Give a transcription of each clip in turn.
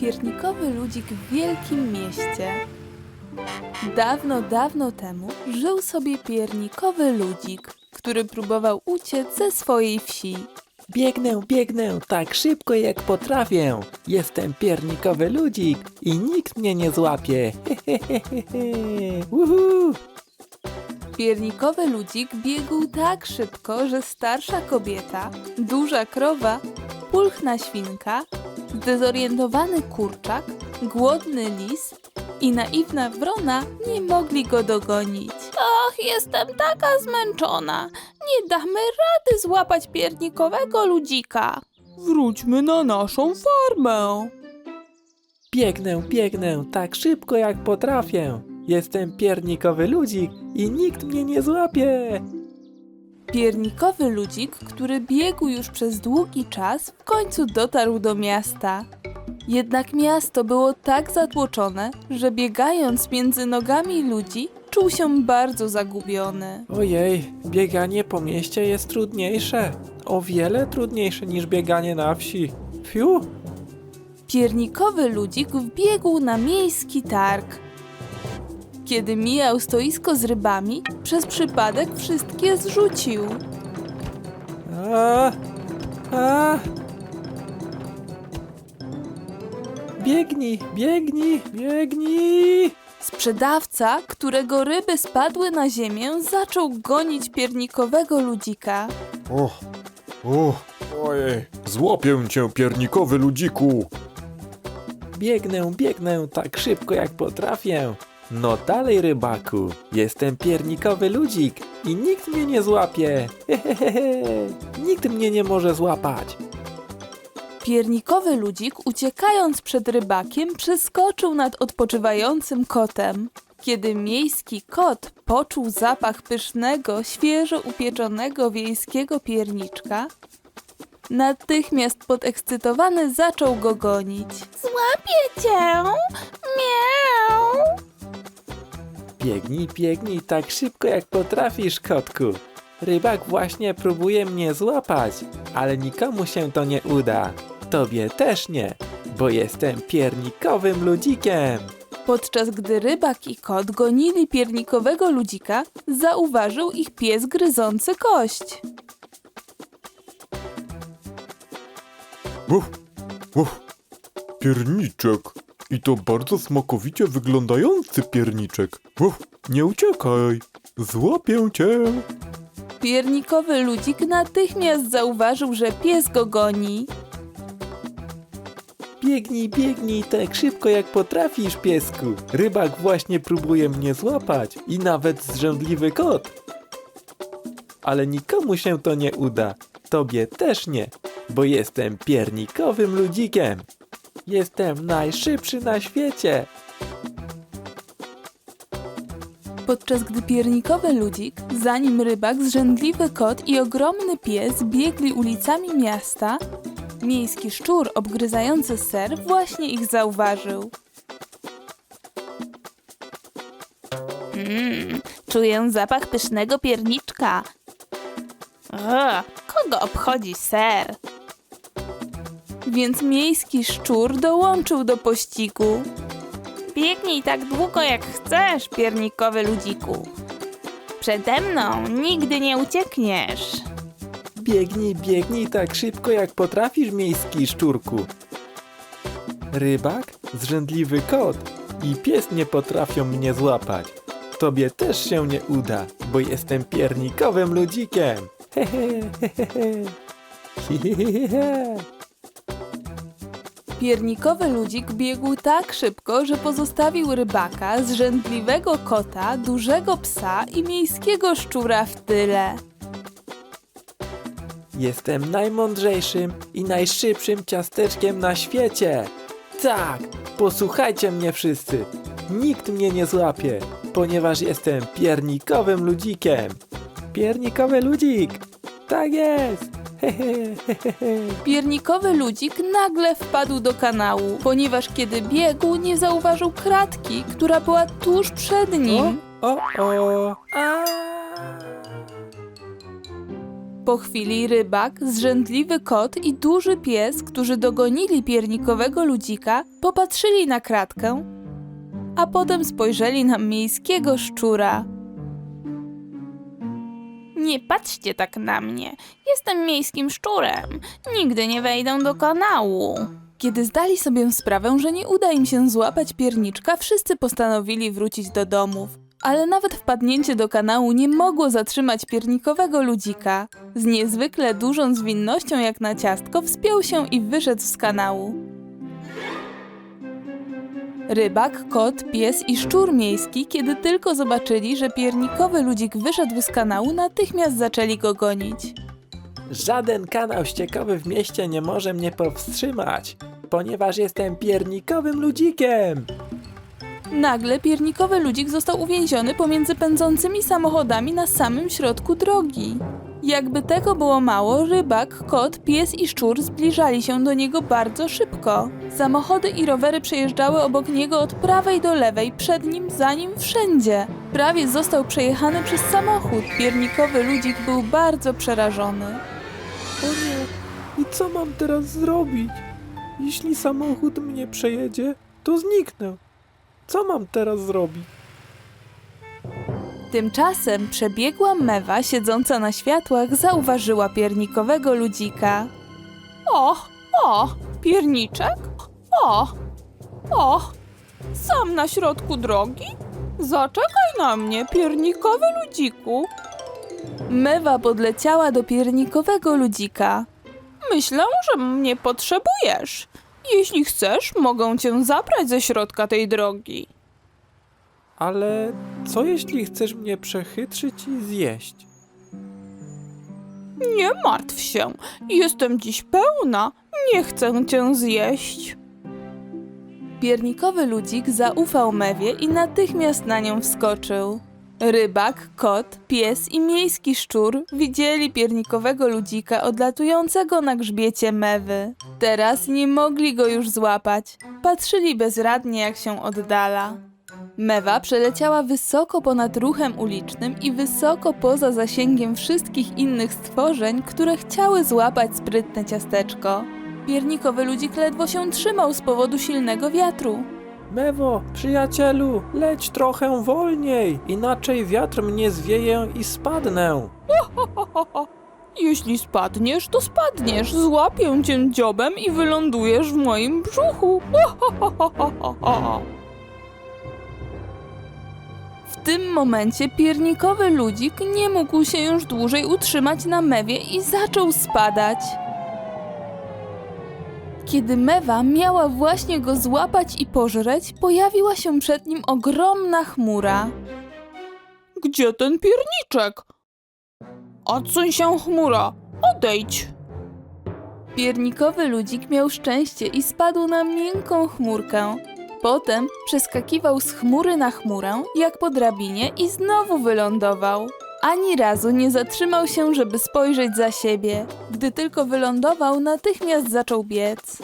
piernikowy ludzik w wielkim mieście. Dawno, dawno temu żył sobie piernikowy ludzik, który próbował uciec ze swojej wsi. Biegnę, biegnę tak szybko jak potrafię. Jestem piernikowy ludzik i nikt mnie nie złapie. Hehehehe. Uhu. Piernikowy ludzik biegł tak szybko, że starsza kobieta, duża krowa, pulchna świnka, zdezorientowany kurczak, głodny lis i naiwna wrona nie mogli go dogonić. Ach, jestem taka zmęczona. Nie damy rady złapać piernikowego ludzika. Wróćmy na naszą farmę. Biegnę, biegnę tak szybko jak potrafię. Jestem piernikowy ludzik i nikt mnie nie złapie. Piernikowy ludzik, który biegł już przez długi czas, w końcu dotarł do miasta. Jednak miasto było tak zatłoczone, że biegając między nogami ludzi, czuł się bardzo zagubiony. Ojej, bieganie po mieście jest trudniejsze. O wiele trudniejsze niż bieganie na wsi. Fiu, Piernikowy ludzik wbiegł na miejski targ. Kiedy mijał stoisko z rybami, przez przypadek wszystkie zrzucił. A, a. Biegnij, biegnij, biegnij. Sprzedawca, którego ryby spadły na ziemię, zaczął gonić piernikowego ludzika. O, o, ojej, złapię cię, piernikowy ludziku. Biegnę, biegnę tak szybko jak potrafię. No dalej, rybaku. Jestem piernikowy ludzik i nikt mnie nie złapie. Hehehe. Nikt mnie nie może złapać. Piernikowy ludzik, uciekając przed rybakiem, przeskoczył nad odpoczywającym kotem. Kiedy miejski kot poczuł zapach pysznego, świeżo upieczonego wiejskiego pierniczka, natychmiast podekscytowany zaczął go gonić. Złapię cię! Miau! Biegnij, biegnij tak szybko jak potrafisz, kotku. Rybak właśnie próbuje mnie złapać, ale nikomu się to nie uda. Tobie też nie, bo jestem piernikowym ludzikiem. Podczas gdy rybak i kot gonili piernikowego ludzika, zauważył ich pies gryzący kość. Uf, uf, pierniczek. I to bardzo smakowicie wyglądający pierniczek. Uf, nie uciekaj, złapię cię. Piernikowy ludzik natychmiast zauważył, że pies go goni. Biegnij, biegnij tak szybko jak potrafisz, piesku. Rybak właśnie próbuje mnie złapać i nawet zrzędliwy kot. Ale nikomu się to nie uda. Tobie też nie, bo jestem piernikowym ludzikiem. Jestem najszybszy na świecie. Podczas gdy piernikowy ludzik, za nim rybak, zrzędliwy kot i ogromny pies biegli ulicami miasta, miejski szczur obgryzający ser właśnie ich zauważył. Mmm, czuję zapach pysznego pierniczka. O, kogo obchodzi ser? Więc miejski szczur dołączył do pościgu. Biegnij tak długo jak chcesz, piernikowy ludziku. Przede mną nigdy nie uciekniesz. Biegnij, biegnij tak szybko jak potrafisz, miejski szczurku. Rybak, zrzędliwy kot i pies nie potrafią mnie złapać. Tobie też się nie uda, bo jestem piernikowym ludzikiem. Hehe, hehehe. Piernikowy ludzik biegł tak szybko, że pozostawił rybaka, zrzędliwego kota, dużego psa i miejskiego szczura w tyle. Jestem najmądrzejszym i najszybszym ciasteczkiem na świecie. Tak, posłuchajcie mnie wszyscy. Nikt mnie nie złapie, ponieważ jestem piernikowym ludzikiem. Piernikowy ludzik. Tak jest. Piernikowy ludzik nagle wpadł do kanału, ponieważ kiedy biegł, nie zauważył kratki, która była tuż przed nim. O, o, o. A. Po chwili rybak, zrzędliwy kot i duży pies, którzy dogonili piernikowego ludzika, popatrzyli na kratkę, a potem spojrzeli na miejskiego szczura. Nie patrzcie tak na mnie. Jestem miejskim szczurem. Nigdy nie wejdę do kanału. Kiedy zdali sobie sprawę, że nie uda im się złapać pierniczka, wszyscy postanowili wrócić do domów. Ale nawet wpadnięcie do kanału nie mogło zatrzymać piernikowego ludzika. Z niezwykle dużą zwinnością jak na ciastko wspiął się i wyszedł z kanału. Rybak, kot, pies i szczur miejski, kiedy tylko zobaczyli, że piernikowy ludzik wyszedł z kanału, natychmiast zaczęli go gonić. Żaden kanał ściekowy w mieście nie może mnie powstrzymać, ponieważ jestem piernikowym ludzikiem. Nagle piernikowy ludzik został uwięziony pomiędzy pędzącymi samochodami na samym środku drogi. Jakby tego było mało, rybak, kot, pies i szczur zbliżali się do niego bardzo szybko. Samochody i rowery przejeżdżały obok niego od prawej do lewej, przed nim, za nim, wszędzie. Prawie został przejechany przez samochód. Piernikowy ludzik był bardzo przerażony. O nie, i co mam teraz zrobić? Jeśli samochód mnie przejedzie, to zniknę. Co mam teraz zrobić? Tymczasem przebiegła mewa siedząca na światłach zauważyła piernikowego ludzika. O, o, pierniczek? O, o, sam na środku drogi? Zaczekaj na mnie, piernikowy ludziku. Mewa podleciała do piernikowego ludzika. Myślę, że mnie potrzebujesz. Jeśli chcesz, mogę cię zabrać ze środka tej drogi. Ale co jeśli chcesz mnie przechytrzyć i zjeść? Nie martw się, jestem dziś pełna, nie chcę cię zjeść. Piernikowy ludzik zaufał mewie i natychmiast na nią wskoczył. Rybak, kot, pies i miejski szczur widzieli piernikowego ludzika odlatującego na grzbiecie mewy. Teraz nie mogli go już złapać. Patrzyli bezradnie, jak się oddala. Mewa przeleciała wysoko ponad ruchem ulicznym i wysoko poza zasięgiem wszystkich innych stworzeń, które chciały złapać sprytne ciasteczko. Piernikowy ludzik ledwo się trzymał z powodu silnego wiatru. Mewo, przyjacielu, leć trochę wolniej, inaczej wiatr mnie zwieje i spadnę. Jeśli spadniesz, to spadniesz. Złapię cię dziobem i wylądujesz w moim brzuchu. W tym momencie piernikowy ludzik nie mógł się już dłużej utrzymać na mewie i zaczął spadać. Kiedy mewa miała właśnie go złapać i pożreć, pojawiła się przed nim ogromna chmura. Gdzie ten pierniczek? Odsuń się, chmura! Odejdź! Piernikowy ludzik miał szczęście i spadł na miękką chmurkę. Potem przeskakiwał z chmury na chmurę, jak po drabinie i znowu wylądował. Ani razu nie zatrzymał się, żeby spojrzeć za siebie. Gdy tylko wylądował, natychmiast zaczął biec.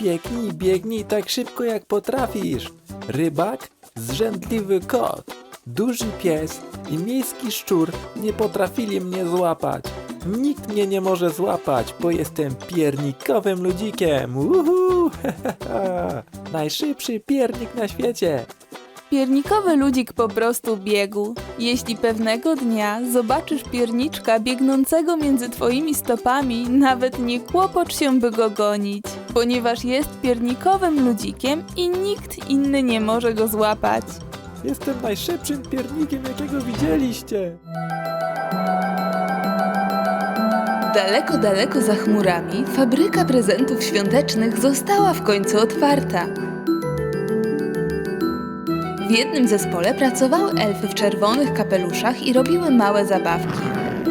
Biegnij, biegnij tak szybko jak potrafisz. Rybak, zrzędliwy kot, duży pies i miejski szczur nie potrafili mnie złapać. Nikt mnie nie może złapać, bo jestem piernikowym ludzikiem. Uhu! Najszybszy piernik na świecie. Piernikowy ludzik po prostu biegł. Jeśli pewnego dnia zobaczysz pierniczka biegnącego między twoimi stopami, nawet nie kłopocz się, by go gonić, ponieważ jest piernikowym ludzikiem i nikt inny nie może go złapać. Jestem najszybszym piernikiem, jakiego widzieliście. Daleko, daleko za chmurami fabryka prezentów świątecznych została w końcu otwarta. W jednym zespole pracowały elfy w czerwonych kapeluszach i robiły małe zabawki,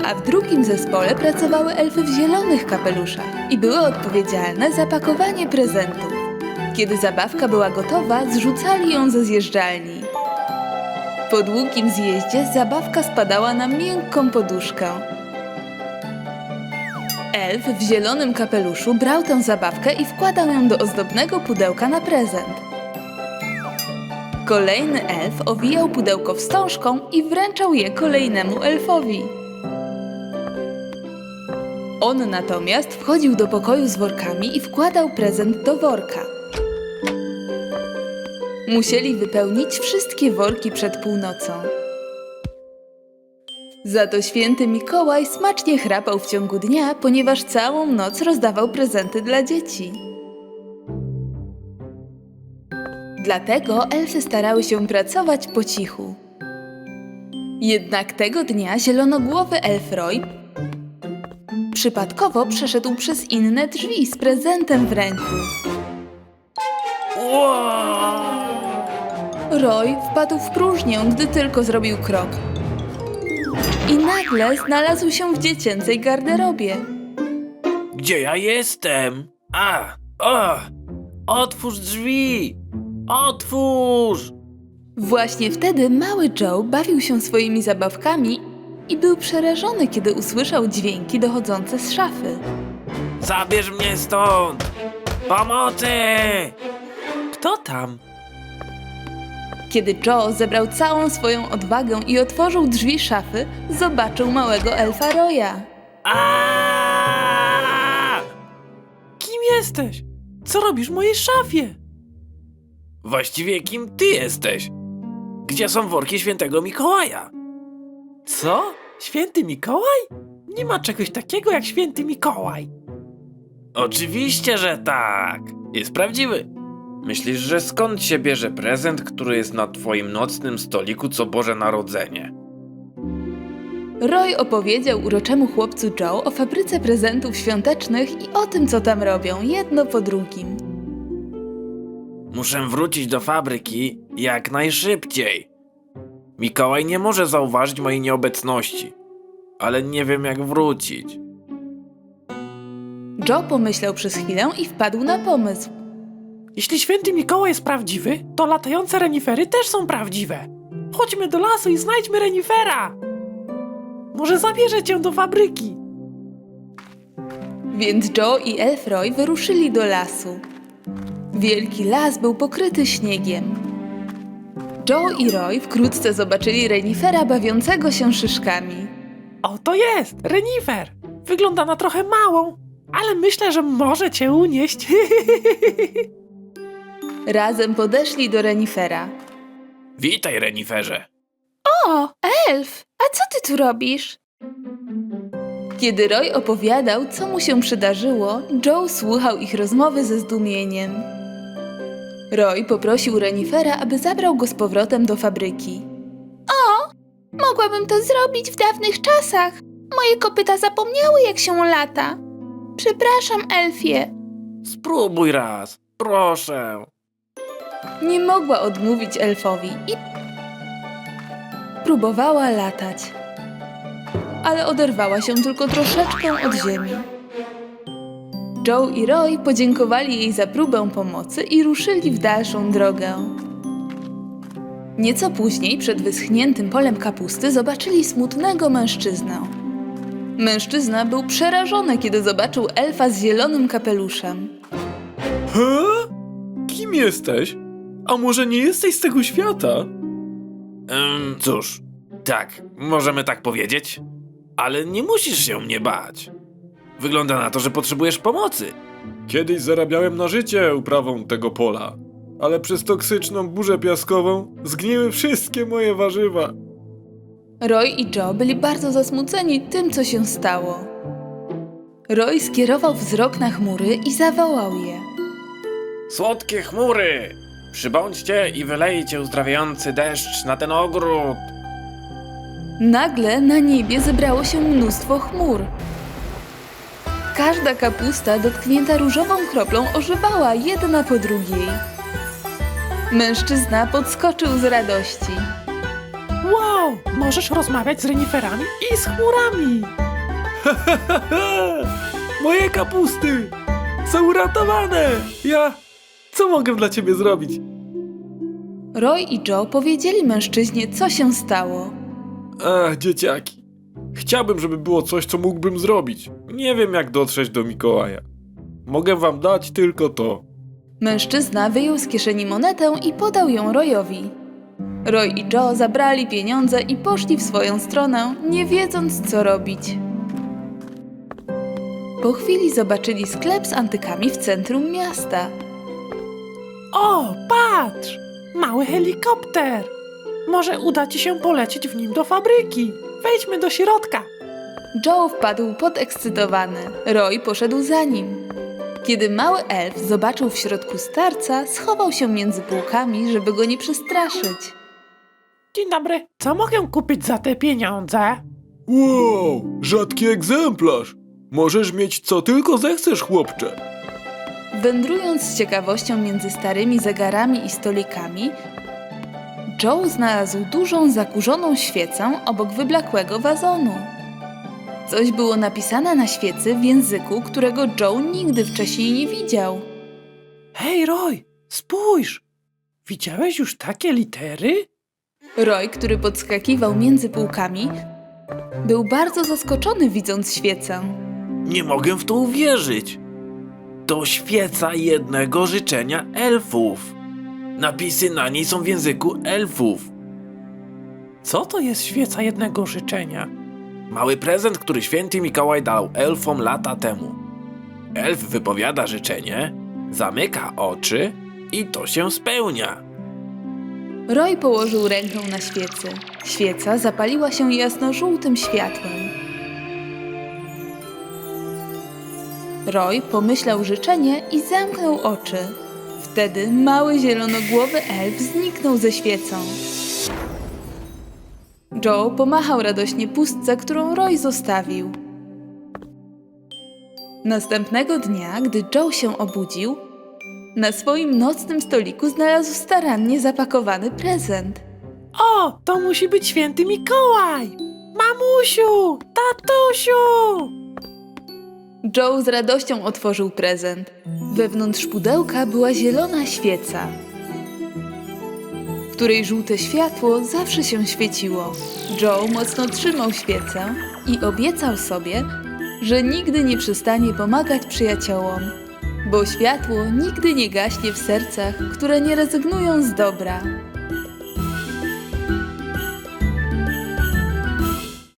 a w drugim zespole pracowały elfy w zielonych kapeluszach i były odpowiedzialne za pakowanie prezentów. Kiedy zabawka była gotowa, zrzucali ją ze zjeżdżalni. Po długim zjeździe zabawka spadała na miękką poduszkę. Elf w zielonym kapeluszu brał tę zabawkę i wkładał ją do ozdobnego pudełka na prezent. Kolejny elf owijał pudełko wstążką i wręczał je kolejnemu elfowi. On natomiast wchodził do pokoju z workami i wkładał prezent do worka. Musieli wypełnić wszystkie worki przed północą. Za to święty Mikołaj smacznie chrapał w ciągu dnia, ponieważ całą noc rozdawał prezenty dla dzieci. Dlatego elfy starały się pracować po cichu. Jednak tego dnia zielonogłowy elf Roy przypadkowo przeszedł przez inne drzwi z prezentem w ręku. Roy wpadł w próżnię, gdy tylko zrobił krok. I nagle znalazł się w dziecięcej garderobie. Gdzie ja jestem? A! O! Otwórz drzwi! Otwórz! Właśnie wtedy mały Joe bawił się swoimi zabawkami i był przerażony, kiedy usłyszał dźwięki dochodzące z szafy. Zabierz mnie stąd! Pomocy! Kto tam? Kiedy Joe zebrał całą swoją odwagę i otworzył drzwi szafy, zobaczył małego elfa Roya. Kim jesteś? Co robisz w mojej szafie? Właściwie kim ty jesteś? Gdzie są worki świętego Mikołaja? Co? Święty Mikołaj? Nie ma czegoś takiego jak święty Mikołaj. Oczywiście, że tak. Jest prawdziwy. Myślisz, że skąd się bierze prezent, który jest na twoim nocnym stoliku co Boże Narodzenie? Roy opowiedział uroczemu chłopcu Joe o fabryce prezentów świątecznych i o tym, co tam robią, jedno po drugim. Muszę wrócić do fabryki jak najszybciej. Mikołaj nie może zauważyć mojej nieobecności, ale nie wiem jak wrócić. Joe pomyślał przez chwilę i wpadł na pomysł. Jeśli święty Mikołaj jest prawdziwy, to latające renifery też są prawdziwe. Chodźmy do lasu i znajdźmy renifera. Może zabierze cię do fabryki. Więc Joe i Elf Roy wyruszyli do lasu. Wielki las był pokryty śniegiem. Joe i Roy wkrótce zobaczyli renifera bawiącego się szyszkami. O, to jest renifer. Wygląda na trochę małą, ale myślę, że może cię unieść. Razem podeszli do renifera. Witaj, reniferze. O, Elf, a co ty tu robisz? Kiedy Roy opowiadał, co mu się przydarzyło, Joe słuchał ich rozmowy ze zdumieniem. Roy poprosił renifera, aby zabrał go z powrotem do fabryki. O, mogłabym to zrobić w dawnych czasach. Moje kopyta zapomniały, jak się lata. Przepraszam, Elfie. Spróbuj raz, proszę. Nie mogła odmówić elfowi i próbowała latać. Ale oderwała się tylko troszeczkę od ziemi. Joe i Roy podziękowali jej za próbę pomocy i ruszyli w dalszą drogę. Nieco później, przed wyschniętym polem kapusty, zobaczyli smutnego mężczyznę. Mężczyzna był przerażony, kiedy zobaczył elfa z zielonym kapeluszem. He? Kim jesteś? A może nie jesteś z tego świata? Cóż, tak, możemy tak powiedzieć, ale nie musisz się mnie bać. Wygląda na to, że potrzebujesz pomocy. Kiedyś zarabiałem na życie uprawą tego pola, ale przez toksyczną burzę piaskową zgniły wszystkie moje warzywa. Roy i Joe byli bardzo zasmuceni tym, co się stało. Roy skierował wzrok na chmury i zawołał je. Słodkie chmury! Przybądźcie i wylejcie uzdrawiający deszcz na ten ogród. Nagle na niebie zebrało się mnóstwo chmur. Każda kapusta dotknięta różową kroplą ożywała jedna po drugiej. Mężczyzna podskoczył z radości. Wow, możesz rozmawiać z reniferami i z chmurami. Moje kapusty są uratowane! Ja... Co mogę dla ciebie zrobić? Roy i Joe powiedzieli mężczyźnie, co się stało. Ach, dzieciaki. Chciałbym, żeby było coś, co mógłbym zrobić. Nie wiem, jak dotrzeć do Mikołaja. Mogę wam dać tylko to. Mężczyzna wyjął z kieszeni monetę i podał ją Royowi. Roy i Joe zabrali pieniądze i poszli w swoją stronę, nie wiedząc co robić. Po chwili zobaczyli sklep z antykami w centrum miasta. O, patrz! Mały helikopter! Może uda ci się polecieć w nim do fabryki. Wejdźmy do środka. Joe wpadł podekscytowany. Roy poszedł za nim. Kiedy mały elf zobaczył w środku starca, schował się między półkami, żeby go nie przestraszyć. Dzień dobry. Co mogę kupić za te pieniądze? Wow, rzadki egzemplarz. Możesz mieć co tylko zechcesz, chłopcze. Wędrując z ciekawością między starymi zegarami i stolikami, Joe znalazł dużą, zakurzoną świecę obok wyblakłego wazonu. Coś było napisane na świecy w języku, którego Joe nigdy wcześniej nie widział. Hej, Roy, spójrz! Widziałeś już takie litery? Roy, który podskakiwał między półkami, był bardzo zaskoczony widząc świecę. Nie mogę w to uwierzyć. To świeca jednego życzenia elfów. Napisy na niej są w języku elfów. Co to jest świeca jednego życzenia? Mały prezent, który święty Mikołaj dał elfom lata temu. Elf wypowiada życzenie, zamyka oczy i to się spełnia. Roy położył rękę na świecy. Świeca zapaliła się jasno-żółtym światłem. Roy pomyślał życzenie i zamknął oczy. Wtedy mały zielonogłowy elf zniknął ze świecą. Joe pomachał radośnie pustce, którą Roy zostawił. Następnego dnia, gdy Joe się obudził, na swoim nocnym stoliku znalazł starannie zapakowany prezent. O, to musi być święty Mikołaj! Mamusiu! Tatusiu! Joe z radością otworzył prezent. Wewnątrz pudełka była zielona świeca, w której żółte światło zawsze się świeciło. Joe mocno trzymał świecę i obiecał sobie, że nigdy nie przestanie pomagać przyjaciołom, bo światło nigdy nie gaśnie w sercach, które nie rezygnują z dobra.